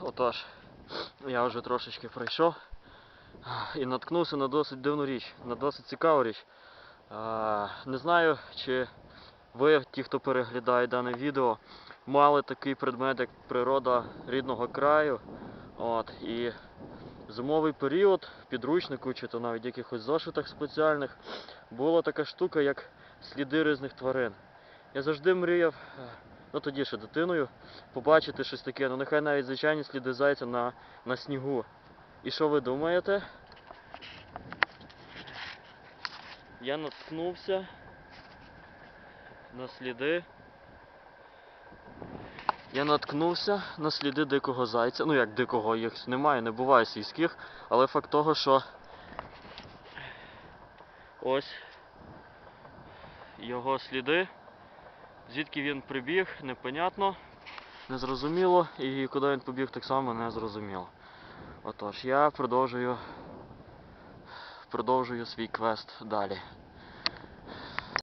Отож, я вже трошечки пройшов і наткнувся на досить дивну річ, на досить цікаву річ. Не знаю, чи ви, ті, хто переглядає дане відео, мали такий предмет, як природа рідного краю. От, і зимовий період в підручнику, чи то навіть якихось зошитах спеціальних, була така штука, як сліди різних тварин. Я завжди мріяв, е, ну тоді ще дитиною, побачити щось таке, ну нехай навіть звичайні сліди зайця на, на снігу. І що ви думаєте? Я наткнувся на сліди. Я наткнувся на сліди дикого зайця. Ну як дикого, їх немає, не буває сільських, але факт того, що ось його сліди. Звідки він прибіг, непонятно, незрозуміло, і куди він побіг, так само не зрозуміло. Отож, я продовжую, продовжую свій квест далі.